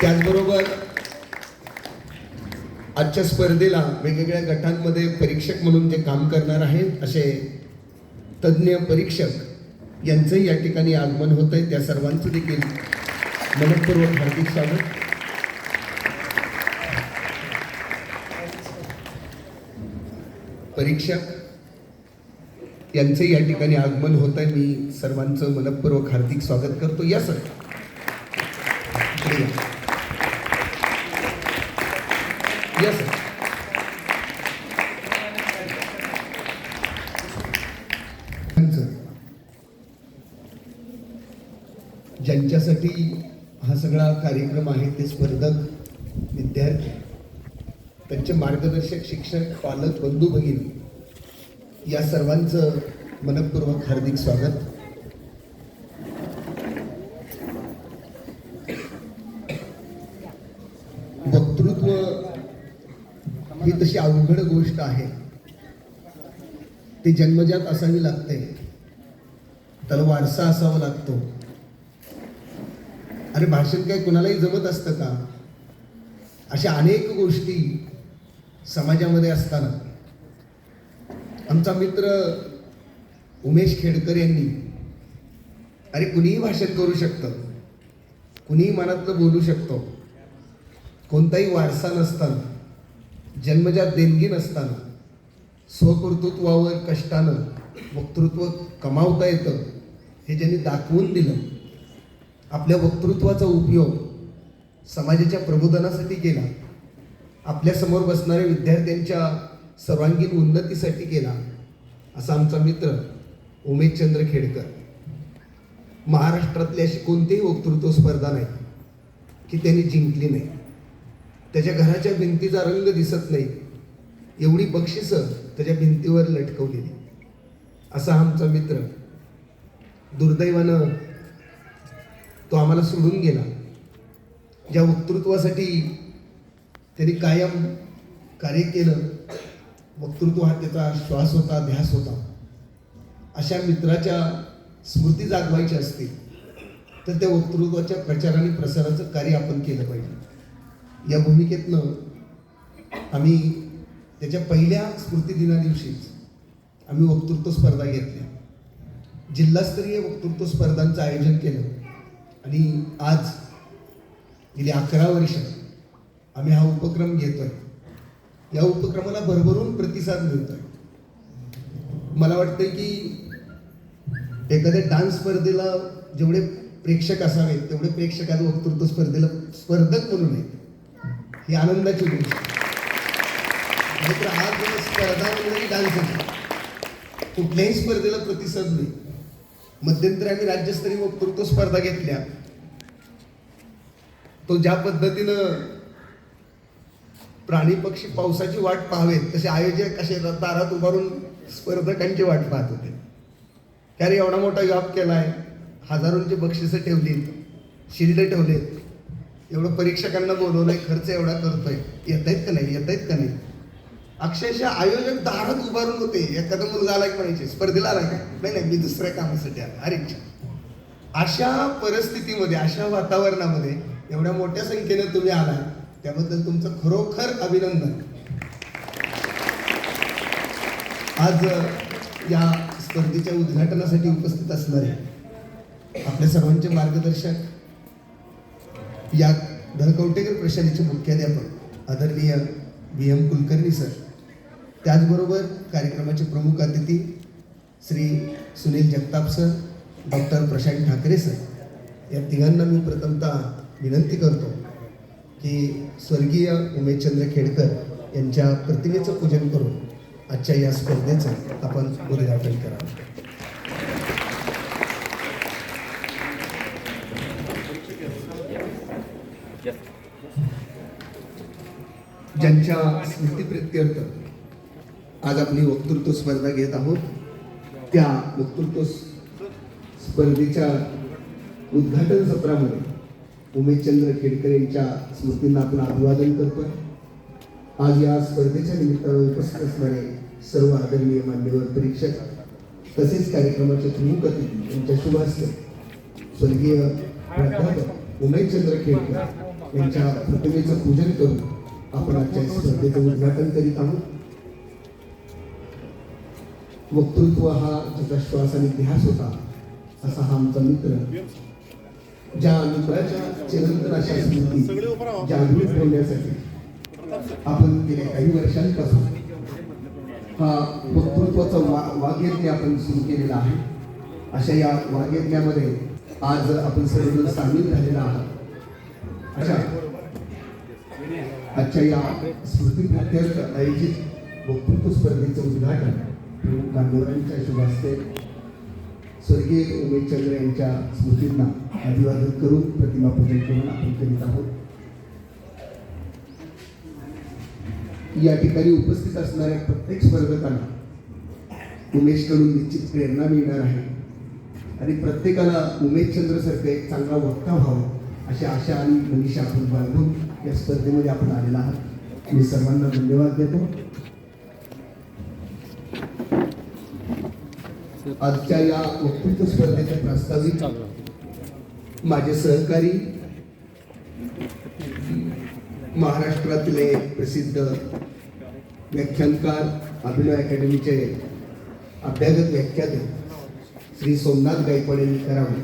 त्याचबरोबर आजच्या स्पर्धेला वेगवेगळ्या गटांमध्ये परीक्षक म्हणून जे काम करणार आहेत असे तज्ज्ञ परीक्षक यांचंही या ठिकाणी आगमन होत आहे त्या सर्वांचं देखील मनपूर्वक हार्दिक स्वागत. परीक्षक यांचे या ठिकाणी आगमन होत आहे. मी सर्वांचं मनपूर्वक हार्दिक स्वागत करतो. या सर. या. सर. ज्यांच्यासाठी हा सगळा कार्यक्रम आहे ते स्पर्धक विद्यार्थी त्यांचे मार्गदर्शक शिक्षक पालक बंधू भगिनी या सर्वांचं मनपूर्वक हार्दिक स्वागत. वक्तृत्व ही तशी अवघड गोष्ट आहे. ती जन्मजात असावी लागते. त्याला वारसा असावा लागतो. अरे भाषण काय कुणालाही जमत असतं का? अशा अनेक गोष्टी समाजामध्ये असताना. आमचा मित्र उमेश खेडकर यांनी अरे कुणीही भाषण करू शकतं कुणीही मनातलं बोलू शकतो कोणताही वारसा नसताना जन्मजात देणगी नसताना स्वकर्तृत्वावर कष्टानं वक्तृत्व कमावता येतं हे ज्यांनी दाखवून दिलं आपल्या वक्तृत्वाचा उपयोग समाजाच्या प्रबोधनासाठी केला. आपल्यासमोर बसणाऱ्या विद्यार्थ्यांच्या सर्वांगीण उन्नतीसाठी केला असा आमचा मित्र उमेशचंद्र खेडकर. महाराष्ट्रातली अशी कोणतीही वक्तृत्व स्पर्धा नाही की त्यांनी जिंकली नाही. त्याच्या घराच्या भिंतीचा रंग दिसत नाही एवढी बक्षिसं त्याच्या भिंतीवर लटकवलेली. असा आमचा मित्र दुर्दैवानं तो आम्हाला सोडून गेला. ज्या वक्तृत्वासाठी त्यांनी कायम कार्य केलं. वक्तृत्व हा त्याचा श्वास होता ध्यास होता. अशा मित्राच्या स्मृती जागवायच्या असतील तर त्या वक्तृत्वाच्या प्रचार आणि प्रसाराचं कार्य आपण केलं पाहिजे. या भूमिकेतनं आम्ही त्याच्या पहिल्या स्मृतिदिना दिवशीच आम्ही वक्तृत्व स्पर्धा घेतल्या. जिल्हास्तरीय वक्तृत्व स्पर्धांचं आयोजन केलं. आणि आज गेली अकरा वर्ष आम्ही हा उपक्रम घेतोय. या उपक्रमाला भरभरून प्रतिसाद मिळतोय. मला वाटतंय की एखाद्या डान्स स्पर्धेला जेवढे प्रेक्षक असावेत तेवढे प्रेक्षक आज वक्तृत्व स्पर्धेला स्पर्धक म्हणून आहेत. ही आनंदाची गोष्ट नाहीतर आज स्पर्धा म्हणजे डान्स कुठल्याही स्पर्धेला प्रतिसाद नाही. मध्यंतरी आम्ही राज्यस्तरीय वक्तृत्व स्पर्धा घेतल्या. तो ज्या पद्धतीनं प्राणी पक्षी पावसाची वाट पाहावेत तसे आयोजक असे दारात उभारून स्पर्धकांची वाट पाहत होते. त्याने एवढा मोठा जॉब केला आहे हजारोंची बक्षिसं ठेवली शिल्ड ठेवलेत. एवढं परीक्षकांना बोलवलंय खर्च एवढा करतोय. येत आहेत का नाही? येत आहेत का नाही? अक्षरशः आयोजक दारात उभारून होते. एखादा मुलगा आला की म्हणायचे स्पर्धेला आला का? नाही नाही मी दुसऱ्या कामासाठी आला. अरे अशा परिस्थितीमध्ये अशा वातावरणामध्ये एवढ्या मोठ्या संख्येने तुम्ही आला त्याबद्दल तुमचं खरोखर अभिनंदन. आज या स्पर्धेच्या उद्घाटनासाठी उपस्थित असणारे आपल्या सर्वांचे मार्गदर्शक या धळकवटेकर प्रशालेचे मुख्याध्यापक आदरणीय बी एम. कुलकर्णी सर त्याचबरोबर कार्यक्रमाचे प्रमुख अतिथी Shri Sunil Jagtap sir doctor Prashant Thackeray sir या तिघांना मी प्रथमतः विनंती करतो की स्वर्गीय उमेशचंद्र खेडकर यांच्या प्रतिमेचं पूजन करून आजच्या या स्पर्धेचं आपण उद्घाटन करावं. ज्यांच्या स्मृतीप्रित्यर्थ आज आपली वक्तृत्व स्पर्धा घेत आहोत त्या वक्तृत्व स्पर्धेच्या उद्घाटन सत्रामध्ये उमेशचंद्र खेडकर यांच्या स्मृतींना आपण अभिवादन करतोय. आज या स्पर्धेच्या निमित्तानं उपस्थित असणारे सर्व आदरणीय मान्यवर परीक्षक तसेच कार्यक्रमाचे प्रमुख अतिथी यांच्या शुभास्ते स्वर्गीय प्राध्यापक उमेशचंद्र खेडकर यांच्या प्रतिमेचं पूजन करून आपण आजच्या स्पर्धेचं उद्घाटन करीत आहोत. वक्तृत्व हा ज्याचा श्वास आणि ध्यास होता असा हा आमचा मित्र ज्या मित्राच्या चिरंतन अशा स्मृती जागृत ठेवण्यासाठी आपण गेल्या काही वर्षांपासून हा वक्तृत्वाचा वा वागयज्ञ आपण सुरू केलेला आहे. अशा या वागयज्ञामध्ये आज आपण सर्वजण सामील झालेला आहात. अशा आजच्या या स्मृतीप्रित्यर्थ आयोजित वक्तृत्व स्पर्धेचं उद्घाटन प्रमुख मान्यवरांच्या शुभ हस्ते स्वर्गीय उमेशचंद्र यांच्या स्मृतींना अभिवादन करून प्रतिमा पूजन करून आपण करीत आहोत. या ठिकाणी उपस्थित असणाऱ्या प्रत्येक स्पर्धकांना उमेशकडून निश्चित प्रेरणा मिळणार आहे. आणि प्रत्येकाला उमेशचंद्र सारखं एक चांगला वक्ता व्हावं अशी आशा आणि मनीषा आपण बाळगून या स्पर्धेमध्ये आपण आलेला आहात. मी सर्वांना धन्यवाद देतो. आजच्या या वक्तृत्व स्पर्धेचे प्रास्ताविक माझे सहकारी महाराष्ट्रातले प्रसिद्ध व्याख्यानकार अभिनय अकॅडमीचे अभ्यागत व्याख्याते श्री सोमनाथ गायकवाड यांनी करावे.